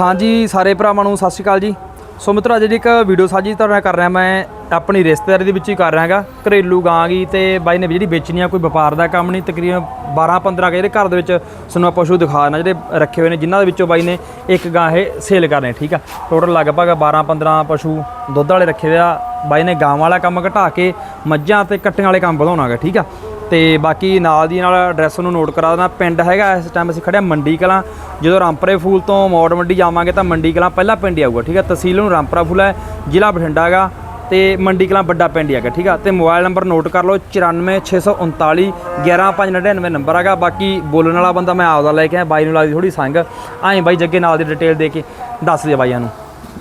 ਹਾਂਜੀ, ਸਾਰੇ ਭਰਾਵਾਂ ਨੂੰ ਸਤਿ ਸ਼੍ਰੀ ਅਕਾਲ ਜੀ। ਸੋ ਮਿੱਤਰੋ, ਅੱਜ ਜਿਹੜੀ ਇੱਕ ਵੀਡੀਓ ਸਾਂਝੀ ਤੁਹਾਡੇ ਨਾਲ ਕਰ ਰਿਹਾ ਮੈਂ, ਆਪਣੀ ਰਿਸ਼ਤੇਦਾਰੀ ਦੇ ਵਿੱਚ ਹੀ ਕਰ ਰਿਹਾ ਹੈਗਾ। ਘਰੇਲੂ ਗਾਂ ਗੀ ਤੇ ਬਾਈ ਨੇ ਜਿਹੜੀ ਵੇਚਣੀ ਆ, ਕੋਈ ਵਪਾਰ ਦਾ ਕੰਮ ਨਹੀਂ, ਤਕਰੀਬਨ 12 15 ਜਿਹੜੇ ਘਰ ਦੇ ਵਿੱਚ ਸਾਨੂੰ ਪਸ਼ੂ ਦਿਖਾ ਦੇਣਾ ਜਿਹੜੇ ਰੱਖੇ ਹੋਏ ਨੇ, ਜਿਨ੍ਹਾਂ ਦੇ ਵਿੱਚੋਂ ਬਾਈ ਨੇ ਇੱਕ ਗਾਂ ਇਹ ਸੇਲ ਕਰਨੇ ਠੀਕ ਆ। ਟੋਟਲ ਲਗਭਗ 12 15 ਪਸ਼ੂ ਦੁੱਧ ਵਾਲੇ ਰੱਖੇ ਹੋਏ ਆ। ਬਾਈ ਨੇ ਗਾਂ ਵਾਲਾ ਕੰਮ ਘਟਾ ਕੇ ਮੱਝਾਂ ਤੇ ਕੱਟੀਆਂ ਵਾਲੇ ਕੰਮ ਵਧਾਉਣਾਗਾ ਠੀਕ ਆ। ਤੇ ਬਾਕੀ ਨਾਲ ਦੀ ਨਾਲ ਐਡਰੈਸ ਨੂੰ ਨੋਟ ਕਰਾ ਦੇਣਾ। ਪਿੰਡ ਹੈਗਾ ਇਸ ਟਾਈਮ ਅਸੀਂ ਖੜੇ ਹਾਂ ਮੰਡੀ ਕਲਾਂ। ਜਦੋਂ ਰਾਮਪਰੇ ਫੂਲ ਤੋਂ ਮੌੜ ਮੰਡੀ ਜਾਵਾਂਗੇ ਤਾਂ ਮੰਡੀ ਕਲਾਂ ਪਹਿਲਾ ਪਿੰਡ ਹੀ ਆਊਗਾ ਠੀਕ ਹੈ? ਤਹਿਸੀਲ ਨੂੰ ਰਾਮਪਰਾ ਫੂਲ ਹੈ ਜ਼ਿਲ੍ਹਾ ਬਠਿੰਡਾ ਹੈਗਾ ਤੇ ਮੰਡੀ ਕਲਾਂ ਵੱਡਾ ਪਿੰਡ ਹੀ ਹੈਗਾ ਠੀਕ ਆ ਤੇ ਮੋਬਾਈਲ ਨੰਬਰ ਨੋਟ ਕਰ ਲਓ 94639 11599 ਨੰਬਰ ਹੈਗਾ। ਬਾਕੀ ਬੋਲਣ ਵਾਲਾ ਬੰਦਾ ਮੈਂ ਆਪਦਾ ਲੈ ਕੇ ਆਇਆ ਬਾਈ ਨੂੰ ਲੱਗਦੀ ਥੋੜੀ ਸੰਗ। ਆਏ ਬਾਈ ਜੱਗੇ ਨਾਲ ਦੀ ਡਿਟੇਲ ਦੇ ਕੇ ਦੱਸ ਦੇ ਬਾਈਆਂ ਨੂੰ।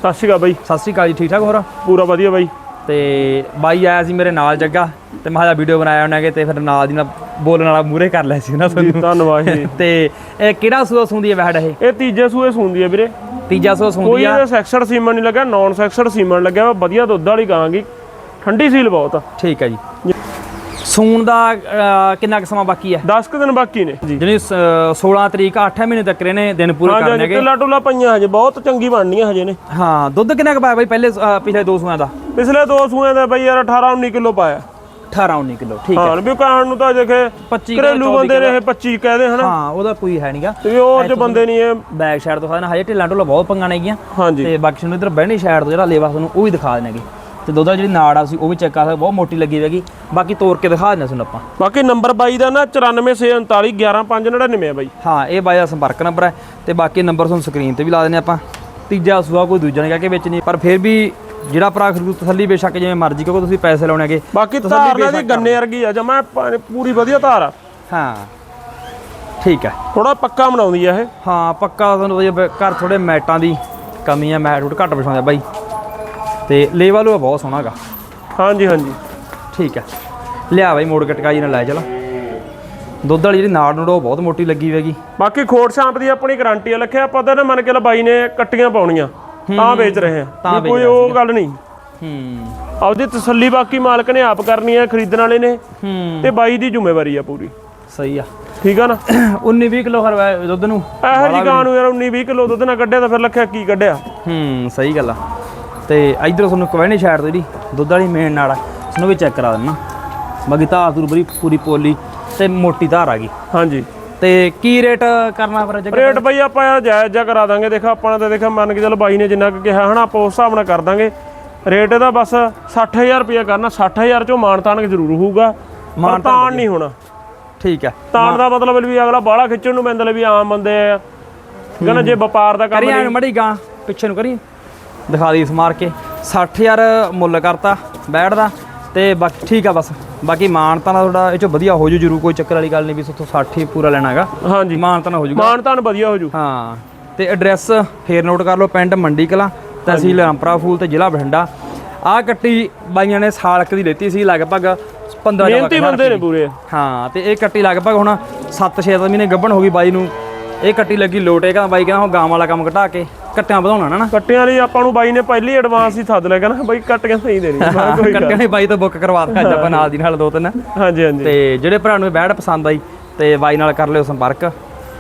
ਸਤਿ ਸ਼੍ਰੀ ਅਕਾਲ ਬਾਈ। ਸਤਿ ਸ਼੍ਰੀ ਅਕਾਲ ਜੀ ਠੀਕ ਠਾਕ ਹੋਰ? ਪੂਰਾ ਵਧੀਆ ਬਾਈ। ਤੇ ਬਾਈ ਆਇਆ ਸੀ ਮੇਰੇ ਨਾਲ ਜੱਗਾ ਤੇ ਮੈਂ ਕਿਹਾ ਵੀਡੀਓ ਬਣਾਇਆ ਉਹਨਾਂ ਕੇ ਤੇ ਫਿਰ ਨਾਲ ਦੀ ਨਾਲ ਬੋਲਣ ਵਾਲਾ ਮੂਰੇ ਕਰ ਲਿਆ ਸੀ ਨਾ ਤੁਹਾਨੂੰ ਧੰਨਵਾਦ ਜੀ। ਤੇ ਇਹ ਕਿਹੜਾ ਸੂਆ ਸੁੰਦੀ ਹੈ ਵਹਿੜ ਇਹ? ਇਹ ਤੀਜੇ ਸੂਏ ਸੂੰਦੀ ਹੈ ਵੀਰੇ। ਤੀਜਾ ਸੂਆ ਕੋਈ ਸੁੰਦੀ ਆ। ਇਹਦਾ ਸੈਕਸਡ ਸੀਮਨ ਨਹੀਂ ਲੱਗਾ ਨਾਨ ਸੈਕਸਡ ਸੀਮਨ ਲੱਗਿਆ। ਵਾ ਵਧੀਆ ਦੁੱਧ ਵਾਲੀ ਗਾਂਗੀ ਠੰਡੀ ਸੀਲ ਬਹੁਤ ਆ। ਠੀਕ ਹੈ ਜੀ। ਸੂਣ ਦਾ ਅਹ, ਕਿੰਨਾ ਕੁ ਸਮਾਂ ਬਾਕੀ ਹੈ? 10 ਕੁ ਦਿਨ ਬਾਕੀ ਨੇ। ਜੀ। ਜਿਹੜੀ ਸ- 16 ਤਰੀਕ 8 ਮਹੀਨੇ ਤੱਕ ਇਹਨੇ ਦਿਨ ਪੂਰੇ ਕਰਨੇ ਹੈਗੇ। ਟਿੱਲਾ ਟੁੱਲਾ ਪਈਆਂ ਹਜੇ ਬਹੁਤ ਚੰਗੀ ਬਣਨੀਆਂ ਹਜੇ ਨੇ ਹਾਂ ਦੁੱਧ ਕਿੰਨਾ ਕੁ ਪਾਇਆ ਬਾਈ ਪਹਿਲੇ ਅਹ, ਪਿਛਲੇ ਦੋ ਸੂਆਂ ਦਾ? ਪਿਛਲੇ ਦੋ ਸੂਏ ਦਾ ਬਾਈ ਯਾਰ 18 19 ਕਿਲੋ ਪਾਇਆ। 18 19 ਕਿਲੋ ਠੀਕ ਹੈ। ਹਾਂ ਵੀ ਕਹਿਣ ਨੂੰ ਤਾਂ ਦੇਖੇ 25 ਘਰੇਲੂ ਬੰਦੇ ਨੇ ਇਹ 25 ਕਹਦੇ ਹਨਾ? ਹਾਂ ਉਹਦਾ ਕੋਈ ਹੈ ਨਹੀਂਗਾ ਤੇ ਉਹ ਚ ਬੰਦੇ ਨਹੀਂ ਇਹ ਬੈਕ ਸਾਈਡ ਤੋਂ ਖਾਣਾ ਹਜੇ ਢਿੱਲਾਂ ਢੋਲਾ ਬਹੁਤ ਪੰਗਾਂ ਨੇਗੀਆਂ ਹਾਂਜੀ। ਤੇ ਬਾਕੀ ਤੁਹਾਨੂੰ ਇਧਰ ਬਹਿਣੀ ਸਾਈਡ ਤੋਂ ਜਿਹੜਾ ਲੇਵਾ ਤੁਹਾਨੂੰ ਉਹ ਵੀ ਦਿਖਾ ਦੇਣਗੇ। ਤੇ ਦੁੱਧ ਜਿਹੜੀ ਨਾੜ ਆ ਸੀ ਉਹ ਵੀ ਚੈੱਕ ਕਰ ਸਕਦੇ ਬਹੁਤ ਮੋਟੀ ਲੱਗੀ ਹੋਵੇਗੀ ਬਾਕੀ ਤੋੜ ਕੇ ਦਿਖਾ ਦਿੰਦੇ ਤੁਹਾਨੂੰ ਆਪਾਂ। ਬਾਕੀ ਨੰਬਰ ਬਾਈ ਦਾ ਨਾ 94639 11599 ਹੈ ਬਾਈ। ਹਾਂ ਇਹ ਬਾਈ ਦਾ ਸੰਪਰਕ ਨੰਬਰ ਹੈ ਤੇ ਬਾਕੀ ਨੰਬਰ ਤੁਹਾਨੂੰ ਸਕਰੀਨ ਤੇ ਵੀ ਲਾ ਦਿੰਦੇ ਆਪਾਂ। ਤੀਜਾ ਸੂਆ ਕੋਈ ਦੂਜਾ ਨਹੀਂ ਕਹਿ ਕੇ ਵੇਚਣੀ ਪਰ ਫਿਰ ਵੀ ਜਿਹੜਾ ਭਰਾ ਖਰੀਦੂ ਤਸੱਲੀ ਬੇਸ਼ੱਕ ਜਿਵੇਂ ਮਰਜ਼ੀ ਕਿਉਂਕਿ ਤੁਸੀਂ ਪੈਸੇ ਲਾਉਣੇ ਹੈਗੇ ਬਾਕੀ ਧਾਰ ਨਾਲ ਦੀ ਗੰਨੇ ਵਰਗੀ ਆ ਜਮਾ ਪੂਰੀ ਵਧੀਆ ਧਾਰ ਆ। ਹਾਂ ਠੀਕ ਹੈ। ਥੋੜਾ ਪੱਕਾ ਬਣਾਉਂਦੀ ਆ ਇਹ। ਹਾਂ ਪੱਕਾ ਤੁਹਾਨੂੰ ਘਰ ਥੋੜੇ ਮੈਟਾਂ ਦੀ ਕਮੀ ਆ ਮੈਟ ਰੂਟ ਘੱਟ ਵਿਛਾਉਂਦੇ ਆ ਬਾਈ। ਤੇ ਲੇਵਲ ਉਹ ਬਹੁਤ ਸੋਹਣਾ ਹਾਂਜੀ ਹਾਂਜੀ। ਠੀਕ ਹੈ। ਲਿਆ ਬਾਈ ਮੋੜ ਕੇ ਟਕਾਈ ਨਾਲ ਲੈ ਚਲ। ਦੁੱਧ ਵਾਲੀ ਜਿਹੜੀ ਨਾੜ ਨੂੜ ਉਹ ਬਹੁਤ ਮੋਟੀ ਲੱਗੀ ਹੋਵੇਗੀ ਬਾਕੀ ਖੋਟ ਸ਼ਾਂਪ ਦੀ ਆਪਣੀ ਗਾਰੰਟੀ ਆ ਲਿਖਿਆ ਪਤਾ ਨਾ ਮੰਨ ਕੇ ਲ ਬਾਈ ਨੇ ਕੱਟੀਆਂ ਪਾਉਣੀਆਂ। ਤਾਂ ਵੇਚ ਰਹੇ ਆ। ਤਾਂ ਕੋਈ ਉਹ ਗੱਲ ਨਹੀਂ। ਹੂੰ। ਆਪਦੀ ਤਸੱਲੀ ਬਾਕੀ ਮਾਲਕ ਨੇ ਆਪ ਕਰਨੀ ਆ ਖਰੀਦਣ ਵਾਲੇ ਨੇ। ਹੂੰ। ਤੇ ਬਾਈ ਦੀ ਜ਼ਿੰਮੇਵਾਰੀ ਆ ਪੂਰੀ। ਸਹੀ ਆ। ਠੀਕ ਆ ਨਾ? 19 20 ਕਿਲੋ ਹਰਵਾ ਦੁੱਧ ਨੂੰ। ਇਹੋ ਜੀ ਗਾਂ ਨੂੰ ਯਾਰ 19 20 ਕਿਲੋ ਦੁੱਧ ਨਾ ਕੱਢਿਆ ਤਾਂ ਫਿਰ ਲੱਖਿਆ ਕੀ ਕੱਢਿਆ? ਹੂੰ ਸਹੀ ਗੱਲ ਆ। ਤੇ ਇਧਰ ਤੁਹਾਨੂੰ ਕਵੈਣੀ ਛਾੜ ਤੋਂ ਜਿਹੜੀ ਦੁੱਧ ਵਾਲੀ ਮੇਨ ਨਾੜ ਉਸਨੂੰ ਵੀ ਚੈੱਕ ਕਰਾ ਦੇਣਾ ਬਾਕੀ ਧਾਰ ਧੂਰ ਬੜੀ ਪੂਰੀ ਪੋਲੀ ਤੇ ਮੋਟੀ ਧਾਰ ਆ ਗਈ। ਹਾਂਜੀ। ਤੇ ਕੀ ਰੇਟ ਕਰਨਾ ਫਿਰ ਜਗ੍ਹਾ ਰੇਟ ਬਈ ਆਪਾਂ ਜਾਇਜ਼ ਜਾ ਕਰਾ ਦਾਂਗੇ ਦੇਖੋ ਆਪਾਂ ਨੇ ਤਾਂ ਦੇਖੋ ਮੰਨ ਕੇ ਚੱਲ ਬਾਈ ਨੇ ਜਿੰਨਾ ਕੁ ਕਿਹਾ ਹਨਾ ਆਪਾਂ ਉਸ ਹਿਸਾਬ ਨਾਲ ਕਰ ਦਾਂਗੇ। ਰੇਟ ਇਹਦਾ ਬਸ 60000 ਰੁਪਇਆ ਕਰਨਾ 60000 ਚੋਂ ਮਾਨ ਤਾਨ ਜ਼ਰੂਰ ਹੋਊਗਾ। ਮਾਨ ਤਾਨ ਨਹੀਂ ਹੋਣਾ। ਠੀਕ ਹੈ ਤਾਨ ਦਾ ਮਤਲਬ ਵੀ ਅਗਲਾ ਬਾਹਲਾ ਖਿੱਚਣ ਨੂੰ ਪੈਂਦਾ ਲੈ ਵੀ ਆਮ ਬੰਦੇ ਆ। ਨਾ ਜੇ ਵਪਾਰ ਦਾ ਕੰਮ ਕਰੀ ਮੜੀ ਗਾਂ ਪਿੱਛੇ ਨੂੰ ਕਰੀ ਦਿਖਾ ਦੀ ਸਮਾਰ ਕੇ। 60000 ਮੁੱਲ ਕਰਤਾ ਬੈਠ ਦਾ ਤੇ ਬਾਕੀ ਠੀਕ ਆ ਬਸ। ਬਾਕੀ ਮਾਨਤਾ ਨਾਲ ਥੋੜਾ ਇਹ ਚੋਂ ਵਧੀਆ ਹੋ ਜੂ ਜਰੂਰ ਕੋਈ ਚੱਕਰ ਵਾਲੀ ਗੱਲ ਨਹੀਂ ਵੀ ਸੋਥੋਂ 60 ਹੀ ਪੂਰਾ ਲੈਣਾ ਹੈਗਾ। ਹਾਂਜੀ। ਮਾਨਤਾ ਨਾਲ ਹੋ ਜੂਗਾ। ਮਾਨ ਤਾਨ ਵਧੀਆ ਹੋ ਜੂ। ਹਾਂ ਤੇ ਐਡਰੈਸ ਫੇਰ ਨੋਟ ਕਰ ਲਓ ਪਿੰਡ ਮੰਡੀ ਕਲਾਂ ਤਹਿਸੀਲ ਰਾਮਪੁਰਾ ਫੂਲ ਤੇ ਜ਼ਿਲ੍ਹਾ ਬਠਿੰਡਾ। ਆਹ ਕੱਟੀ ਬਾਈਆਂ ਨੇ ਸਾਲਕ ਦੀ ਲੈਤੀ ਸੀ ਲਗਭਗ 15 ਜਵਾ ਮਿਹਨਤੀ ਬੰਦੇ ਨੇ ਪੂਰੇ। ਹਾਂ ਤੇ ਇਹ ਕੱਟੀ ਲਗਭਗ ਹੁਣ 7-6 ਮਹੀਨੇ ਗੱਭਣ ਹੋ ਗਈ ਬਾਈ ਨੂੰ। ਇਹ ਕੱਟੀ ਲੱਗੀ ਲੋਟ ਕਹਿੰਦਾ ਬਾਈ ਕਹਿੰਦਾ ਹੁਣ ਗਾਂ ਵਾਲਾ ਕੰਮ ਘਟਾ ਕੇ। ਕੱਟਿਆਂ ਵਧਾਉਣਾ ਨਾ ਕੱਟਿਆਂ ਲਈ ਆਪਾਂ ਨੂੰ ਬਾਈ ਨੇ ਪਹਿਲੀ ਐਡਵਾਂਸ ਹੀ ਸੱਦ ਲਿਆ ਕਹਿੰਦਾ ਬਾਈ ਕੱਟ ਕੇ ਸਹੀ ਦੇਣੀ। ਕੋਈ ਕੱਟਿਆਂ ਨੇ ਬਾਈ ਤੋਂ ਬੁੱਕ ਕਰਵਾ ਦਿੱਤਾ ਅੱਜ ਆਪਾਂ ਨਾਲ ਦੀ ਨਾਲ ਦੋ ਤਿੰਨ। ਹਾਂਜੀ ਹਾਂਜੀ। ਤੇ ਜਿਹੜੇ ਭਰਾ ਨੂੰ ਬੈਡ ਪਸੰਦ ਆਈ ਤੇ ਬਾਈ ਨਾਲ ਕਰ ਲਿਓ ਸੰਪਰਕ।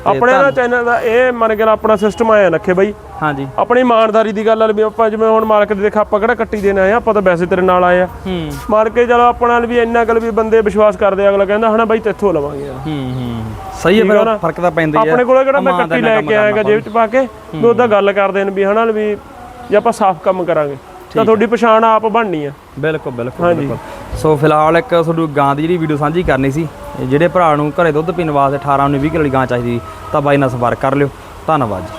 ਆਪਣੇ ਦਾ ਚੈਨਲ ਦਾ ਇਹ ਮੰਨ ਕੇ ਲਾ ਆਪਣਾ ਸਿਸਟਮ ਆਇਆ ਰੱਖੇ ਬਾਈ। ਹਾਂਜੀ। ਆਪਣੀ ਇਮਾਨਦਾਰੀ ਦੀ ਗੱਲ ਆ ਵੀ ਆਪਾਂ ਜਿਵੇਂ ਹੁਣ ਮਾਲਕ ਦੇ ਦੇਖ ਆਪਾਂ ਕਿਹੜਾ ਕੱਟੀ ਦੇਣ ਆਏ ਆ ਆਪਾਂ ਤਾਂ ਵੈਸੇ ਤੇਰੇ ਨਾਲ ਆਏ ਆ। ਹੂੰ। ਮਾਰ ਕੇ ਚਲੋ ਆਪਣਾ ਵੀ ਇੰਨਾ ਗੱਲ ਵੀ ਬੰਦੇ ਵਿਸ਼ਵਾਸ ਕਰਦੇ ਅਗਲਾ ਕਹਿੰਦਾ ਹਨਾ ਬਾਈ ਤੇਥੋਂ ਲਵਾਂਗੇ ਹੂੰ ਹੂੰ। ਸਹੀ ਹੈ ਫਿਰ ਫ਼ਰਕ ਤਾਂ ਪੈਂਦਾ ਹੀ ਆ। ਆਪਣੇ ਕੋਲੇ ਕਿਹੜਾ ਮੈਂ ਇਮਾਨਦਾਰੀ ਕੱਟੀ ਨਾਲ ਲੈ ਕੰਮ ਕੇ ਆਇਆਗਾ ਜੇਬ 'ਚ ਪਾ ਕੇ ਵੀ ਉਹਦਾ ਗੱਲ ਕਰਦੇ ਨੇ ਵੀ ਹਨਾ ਵੀ ਜੇ ਆਪਾਂ ਸਾਫ਼ ਕੰਮ ਕਰਾਂਗੇ ਤਾਂ ਤੁਹਾਡੀ ਪਛਾਣ ਆਪ ਬਣਨੀ ਆ। ਬਿਲਕੁਲ ਬਿਲਕੁਲ ਬਿਲਕੁਲ। ਸੋ ਫਿਲਹਾਲ ਇੱਕ ਤੁਹਾਨੂੰ ਗਾਂ ਦੀ ਜਿਹੜੀ ਵੀਡੀਓ ਸਾਂਝੀ ਕਰਨੀ ਸੀ ਜਿਹੜੇ ਭਰਾ ਨੂੰ ਘਰੇ ਦੁੱਧ ਪੀਣ ਵਾਸਤੇ 18 19 20 ਕਿਲੋ ਦੀ ਗਾਂ ਚਾਹੀਦੀ ਤਾਂ ਬਾਈ ਨਾਲ ਸੰਪਰਕ ਕਰ ਲਿਓ। ਧੰਨਵਾਦ ਜੀ।